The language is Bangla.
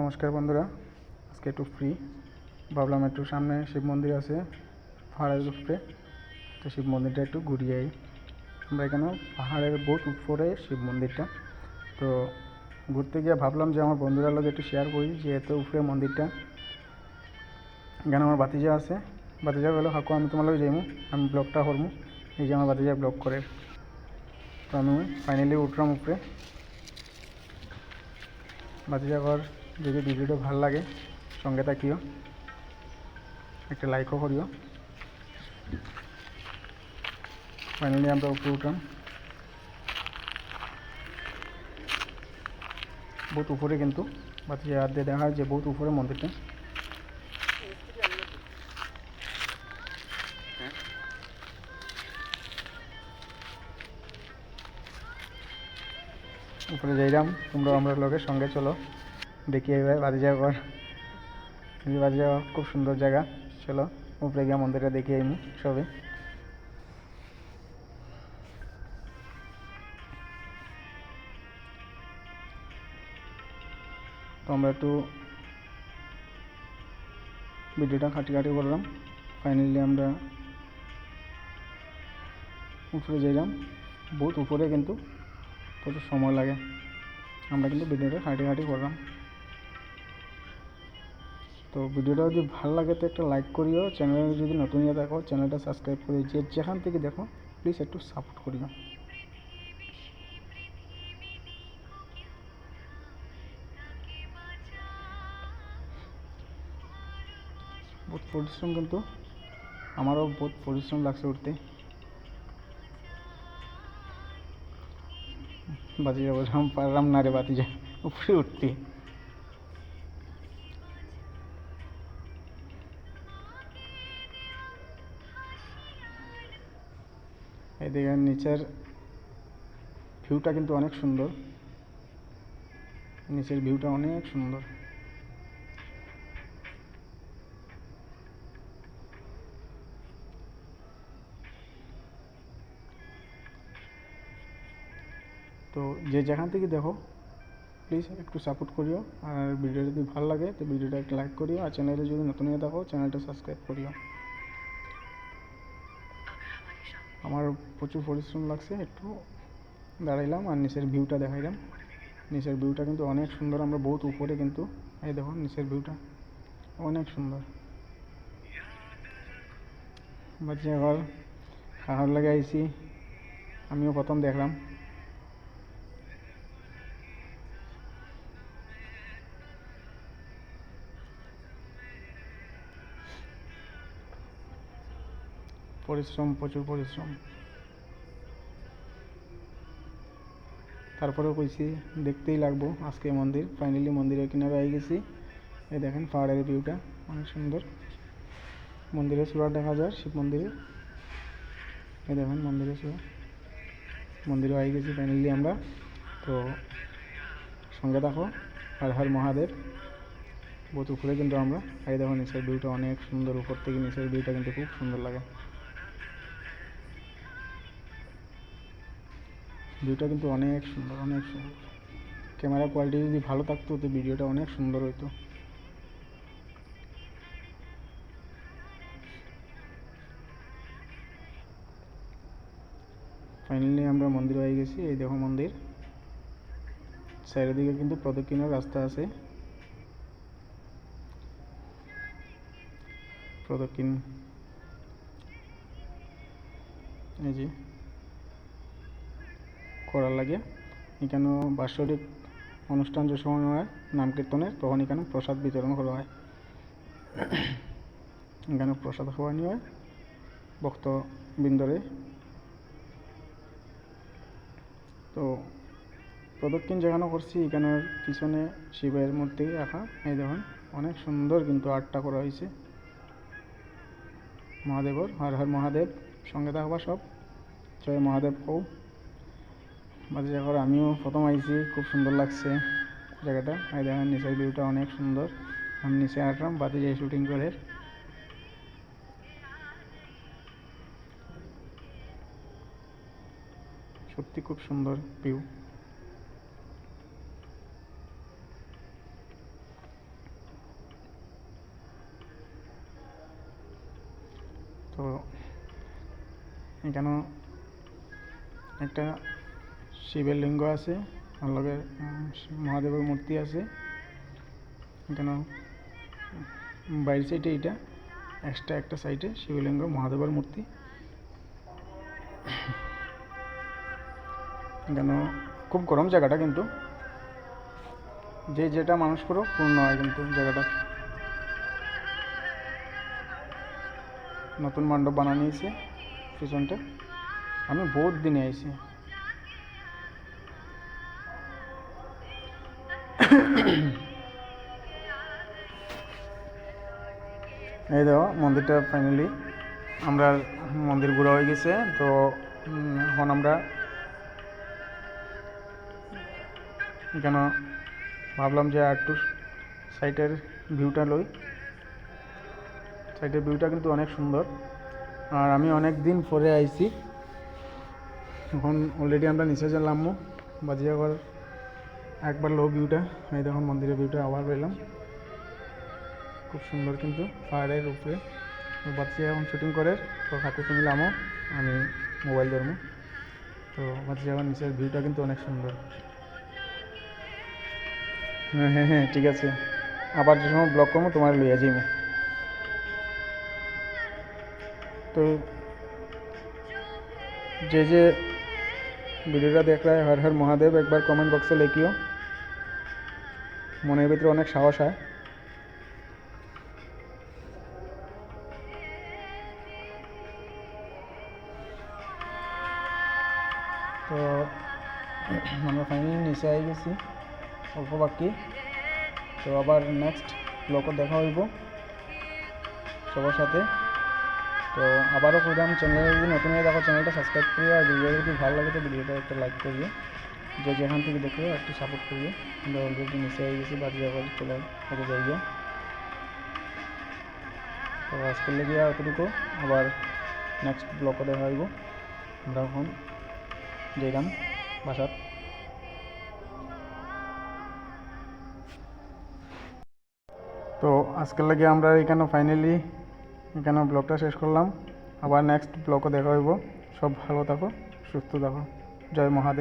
নমস্কার বন্ধুরা, আজকে একটু ফ্রি ভাবলাম একটু সামনে শিব মন্দির আছে, পাহাড়ের উপরে। তো শিব মন্দিরটা একটু ঘুরিয়ে আই। আমরা এখানে পাহাড়ের বহুত উপরে শিব মন্দিরটা। তো ঘুরতে গিয়ে ভাবলাম যে আমার বন্ধুরা লোক একটু শেয়ার করি যে এত উপরে মন্দিরটা। এখানে আমার বাতিজা আছে। বাতিজা বলো, হাকু, আমি তোমার লোক যাইমু, আমি ব্লগটা করমু। এই যে আমার বাতিজা ব্লগ করে। তো আমি ফাইনালি উঠলাম উপরে। বাতিজা ঘর যদি ভিডিওটা ভালো লাগে, সঙ্গে থাকিও। একটা লাইকও করিও। ফাইনালি আমরা উপরে উঠলাম। বহুত উপরে কিন্তু বাতিজা হাত দিয়ে দেখা যায় যে বহুত উপরে মন্দিরটা। উপরে যাইলাম তোমরা আমরা লোকের সঙ্গে চলো। দেখি এবার ঘর এই বাতিজা ঘর খুব সুন্দর জায়গা। চলো, উপরে গিয়ে মন্দিরটা দেখে আইমু সবে। তো আমরা একটু ভিডিওটা খাটি খাটি করলাম। ফাইনালি আমরা উপরে যাইলাম। বহুত উপরে কিন্তু প্রচুর সময় লাগে। আমরা কিন্তু ভিডিওটা খাটি খাটি করলাম। তো ভিডিওটা যদি ভালো লাগে তো একটা লাইক করিও। চ্যানেলে যদি নতুন ইয়ে দেখো চ্যানেলটা সাবস্ক্রাইব করে যে যেখান থেকে দেখো প্লিজ একটু সাপোর্ট করিও। বহুত পরিশ্রম কিন্তু, আমারও বহুত পরিশ্রম লাগছে উঠতে। বাতি যাব পারলাম না রে বাতি যা উপরে উঠতে। এদিকে নিচের ভিউটা কিন্তু অনেক সুন্দর। নিচের ভিউটা অনেক সুন্দর। তো যে যেখান থেকে দেখো প্লিজ একটু সাপোর্ট করিও। আর ভিডিও যদি ভালো লাগে, তো ভিডিওটা একটা লাইক করিও। আর চ্যানেলে যদি নতুন হয়ে দেখো চ্যানেলটা সাবস্ক্রাইব করিও। আমার প্রচুর পরিশ্রম লাগছে, একটু দাঁড়াইলাম আর নিচের ভিউটা দেখাইলাম। নিচের ভিউটা কিন্তু অনেক সুন্দর, আমরা বহুত উপরে কিন্তু, এই দেখো নিচের ভিউটা অনেক সুন্দর। বাচ্চা ঘর খাওয়ার লাগে আইসি আমিও প্রথম দেখলাম। পরিশ্রম, প্রচুর পরিশ্রম। তারপরেও কইছি, দেখতেই লাগবো আজকে মন্দির। ফাইনালি মন্দিরের কিনারে আই গেছি। এই দেখেন পাহাড়ের ভিউটা অনেক সুন্দর। মন্দিরের চূড়া দেখা যায়, শিব মন্দিরে। এই দেখেন মন্দিরের চূড়া। মন্দিরে আই গেছি ফাইনালি আমরা। তো সঙ্গে দেখো হর হর মহাদেব। বহুত উপরে কিন্তু আমরা। এই দেখো নিচের ভিউটা অনেক সুন্দর, উপর থেকে নিচের ভিউটা কিন্তু খুব সুন্দর লাগে। ভিউটা কিন্তু অনেক সুন্দর অনেক সুন্দর। ক্যামেরা কোয়ালিটি যদি ভালো থাকতো, তো ভিডিওটা অনেক সুন্দর হতো ফাইনালি আমরা মন্দির হয়ে গেছি, এই দেখো মন্দির। সাইডের দিকে কিন্তু প্রদক্ষিণের রাস্তা আছে। প্রদক্ষিণ। এই যে। করার লাগে। এখানে বাৎসরিক অনুষ্ঠান যে সময় হয়, নাম কীর্তনের, তখন এখানে প্রসাদ বিতরণ করা হয়। এখানে প্রসাদ খাওয়ানি হয় ভক্তবৃন্দরে। তো প্রদক্ষিণ যেখানে করছি, এখানের পিছনে শিবের মূর্তি রাখা। এই দেখুন, অনেক সুন্দর কিন্তু আর্টটা করা হয়েছে। মহাদেবর, হর হর মহাদেব, সঙ্গে থাকবা সব। জয় মহাদেব কৌ মাঝে করে আমিও প্রথম আইছি, খুব সুন্দর লাগছে জায়গাটা। আর দেখেন, নিচের ভিউটা অনেক সুন্দর। আমি নিচে আসলাম, বাতি যাই শুটিং করে। সত্যি খুব সুন্দর ভিউ তো, এখানেও একটা শিবের লিঙ্গ আছে আর মহাদেবের মূর্তি আছে। এখানেও বাইরের সাইডে এইটা এক্সট্রা একটা সাইডে শিবলিঙ্গ মহাদেবের মূর্তি। এখানেও খুব গরম জায়গাটা কিন্তু। যে যেটা মানুষ করো পূর্ণ হয় কিন্তু জায়গাটা। নতুন মণ্ডপ বানানো নিয়েছে পিছনটা। আমি বহুত দিনে আইছি। এই দেখো, মন্দিরটা ফাইনালি আমরা মন্দির ঘোরা হয়ে গেছে, তো এখন আমরা কেন ভাবলাম যে একটু সাইটের ভিউটা লই। সাইটের ভিউটা কিন্তু অনেক সুন্দর। আর আমি অনেক দিন পরে আইছি। এখন অলরেডি আমরা নিচে গেলাম বাজিয়াগর একবার লো ভিউটা এই দেখুন মন্দিরের ভিউটা আবার পেলাম। খুব সুন্দর কিন্তু পাহাড়ের উপরে। বাচ্চা এখন শুটিং করে, তো ঠাকুর তুমি নামো আমি মোবাইল ধরবো। তো বাচ্চা এখন নিচের ভিউটা কিন্তু অনেক সুন্দর। হ্যাঁ হ্যাঁ হ্যাঁ ঠিক আছে। আবার যে সময় ব্লগ করব, তোমার লইয়া যাইব। তো যে যে ভিডিওটা দেখ হর হর মহাদেব, একবার কমেন্ট বক্সে লিখিও। মনের ভিতরে অনেক সাহস হয়। আমরা ফাইনালি নিচে আই গেছি, অল্প বাকি। তো আবার নেক্সট ব্লগও দেখা হইব সবার সাথে। তো আবারও কইলাম চ্যানেলে যদি নতুন হয়ে দেখো চ্যানেলটা সাবস্ক্রাইব করিও। আর ভিডিও যদি ভালো লাগে তো ভিডিওটা একটা লাইক করিও। যে যেখান থেকে দেখো, একটু সাপোর্ট করিও। আমরা অলরেডি নিচে হয়ে গেছি, বাড়ি যাবার চলে হতে যাই তো আজকের লেগে আর এতটুকু। আবার নেক্সট ব্লগও দেখা হইব। আমরা এখন যাইলাম। বাসাত তো আজকের লাগে আমরা এখানে ফাইনালি এখানে ব্লগটা শেষ করলাম। আবার নেক্সট ব্লগও দেখা হইব। সব ভালো থাকো, সুস্থ থাকো। জয় মহাদেব।